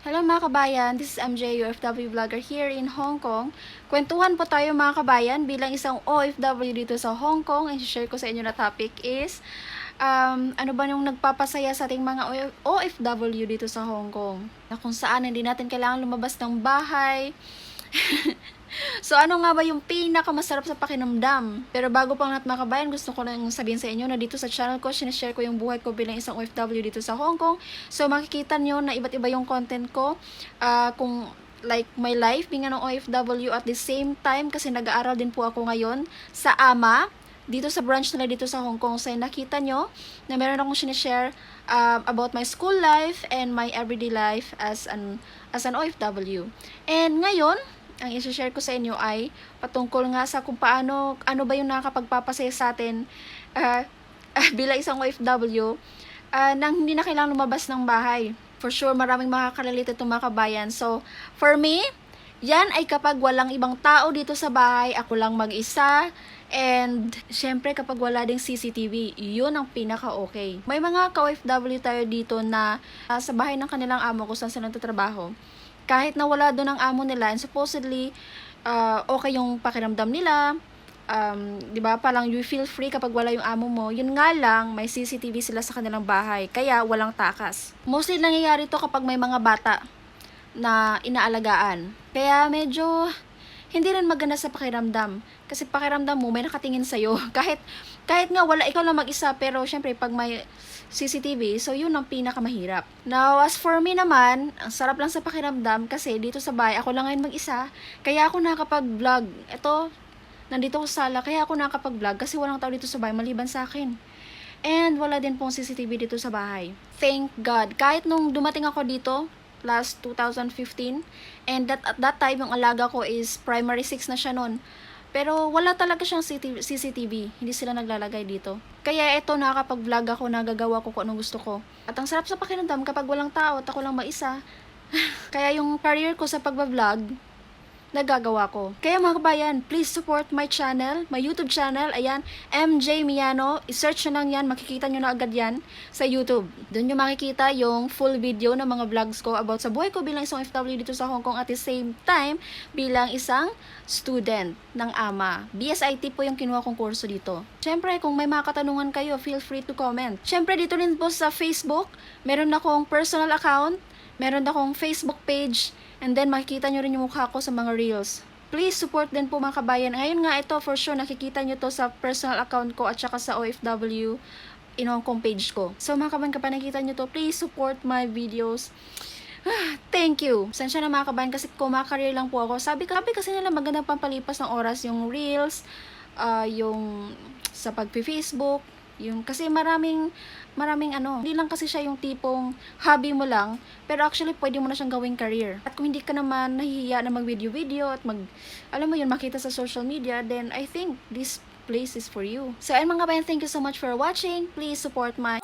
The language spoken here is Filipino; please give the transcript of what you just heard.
Hello mga kabayan, this is MJ, UFW vlogger here in Hong Kong. Kwentuhan po tayo mga kabayan bilang isang OFW dito sa Hong Kong. Ang share ko sa inyo na topic is, um, ano ba yung nagpapasaya sa ating mga OFW dito sa Hong Kong? Na kung saan hindi natin kailangan lumabas ng bahay. so ano nga ba yung pinakamasarap sa pakinamdam? Pero bago pang lahat mga kabayan, gusto ko lang sabihin sa inyo na dito sa channel ko, sinishare ko yung buhay ko bilang isang OFW dito sa Hong Kong. So makikita nyo na iba't iba yung content ko. Ah, kung like my life being an OFW at the same time kasi nag-aaral din po ako ngayon sa AMA dito sa branch nila dito sa Hong Kong. So nakita nyo na meron akong sinishare um, about my school life and my everyday life as an as an OFW. And ngayon, ang i-share ko sa inyo ay patungkol nga sa kung paano, ano ba yung nakakapagpapasaya sa atin ah, bilang isang OFW ah, nang hindi na kailangang lumabas ng bahay. For sure, maraming makakarelate itong mga kabayan. So, for me, yan ay kapag walang ibang tao dito sa bahay, ako lang mag-isa, and syempre kapag wala ding CCTV, yun ang pinaka-okay. May mga ka-OFW tayo dito na ah, sa bahay ng kanilang amo kung saan sila nagtatrabaho, kahit na wala doon ang amo nila, and supposedly, ah, okay yung pakiramdam nila, um, 'di ba? Parang you feel free kapag wala yung amo mo. Yun nga lang, may CCTV sila sa kanilang bahay, kaya walang takas. Mostly nangyayari to kapag may mga bata na inaalagaan. Kaya medyo hindi rin maganda sa pakiramdam. Kasi pakiramdam mo, may nakatingin sa'yo. kahit, kahit nga wala, ikaw lang mag-isa, pero syempre, pag may CCTV, so yun ang pinakamahirap. Now, as for me naman, ang sarap lang sa pakiramdam kasi dito sa bahay, ako lang ngayon mag-isa. Kaya ako nakapag-vlog. Ito, nandito ko sa sala, kaya ako nakapag-vlog kasi walang tao dito sa bahay maliban sa akin. And wala din pong CCTV dito sa bahay. Thank God. Kahit nung dumating ako dito, last 2015, and that, at that time, yung alaga ko is primary 6 na siya noon. Pero wala talaga siyang CCTV. Hindi sila naglalagay dito. Kaya ito, nakakapag-vlog ako, nagagawa ko kung anong gusto ko. At ang sarap sa pakiramdam kapag walang tao at ako lang mag-isa. Kaya yung career ko sa pagbablog, nagagawa ko. Kaya mga kabayan, please support my channel, my YouTube channel. Ayan, MJ Miano. I-search nyo lang yan, makikita nyo na agad yan sa YouTube. Doon nyo makikita yung full video ng mga vlogs ko about sa buhay ko bilang isang FW dito sa Hong Kong at the same time bilang isang student ng AMA. BSIT po yung kinuha kong kurso dito. Siyempre, kung may mga katanungan kayo, feel free to comment. Siyempre, dito rin po sa Facebook, meron akong personal account, meron akong Facebook page, and then makikita nyo rin yung mukha ko sa mga reels. Please support din po mga kabayan. Ngayon nga ito, for sure, nakikita nyo to sa personal account ko at saka sa OFW in Hong Kong page ko. So mga kabayan, kapag nakikita nyo to, please support my videos. Thank you. Sensya na mga kabayan kasi kumakareer lang po ako. Sabi, sabi kasi nila magandang pampalipas ng oras yung reels, ah, yung sa pag-Facebook, yung kasi maraming maraming ano, hindi lang kasi siya yung tipong hobby mo lang, pero actually pwede mo na siyang gawing career. At kung hindi ka naman nahihiya na mag-video-video at mag, alam mo yun, makita sa social media, then I think this place is for you. So, ayun mga kabayan, thank you so much for watching. Please support my.